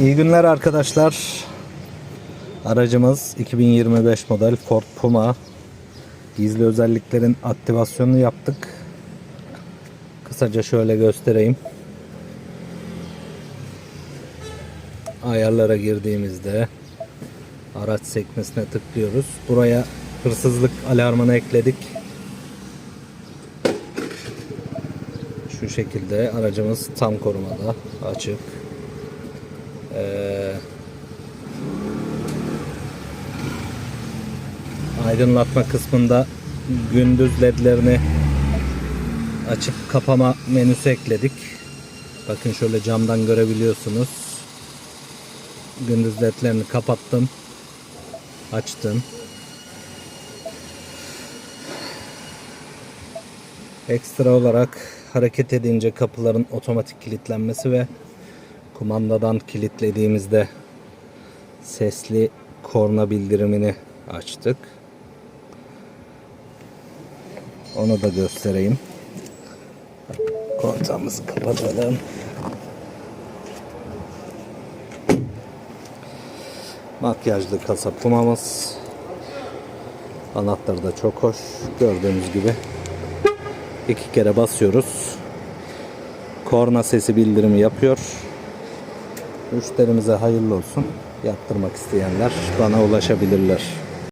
İyi günler arkadaşlar. Aracımız 2025 model Ford Puma. Gizli özelliklerin aktivasyonunu yaptık. Kısaca şöyle göstereyim. Ayarlara girdiğimizde araç sekmesine tıklıyoruz. Buraya hırsızlık alarmını ekledik. Şu şekilde aracımız tam korumada açık. Ee, aydınlatma kısmında gündüz ledlerini açıp kapama menüsü ekledik. Bakın şöyle camdan görebiliyorsunuz. Gündüz ledlerini kapattım. Açtım. Ekstra olarak hareket edince kapıların otomatik kilitlenmesi ve kumandadan kilitlediğimizde sesli korna bildirimini açtık. Onu da göstereyim. Kontağımızı kapatalım. Makyajlı kasa pumamız. Anahtarı da çok hoş. Gördüğünüz gibi iki kere basıyoruz. Korna sesi bildirimi yapıyor. Müşterimize hayırlı olsun. Yaptırmak isteyenler bana ulaşabilirler.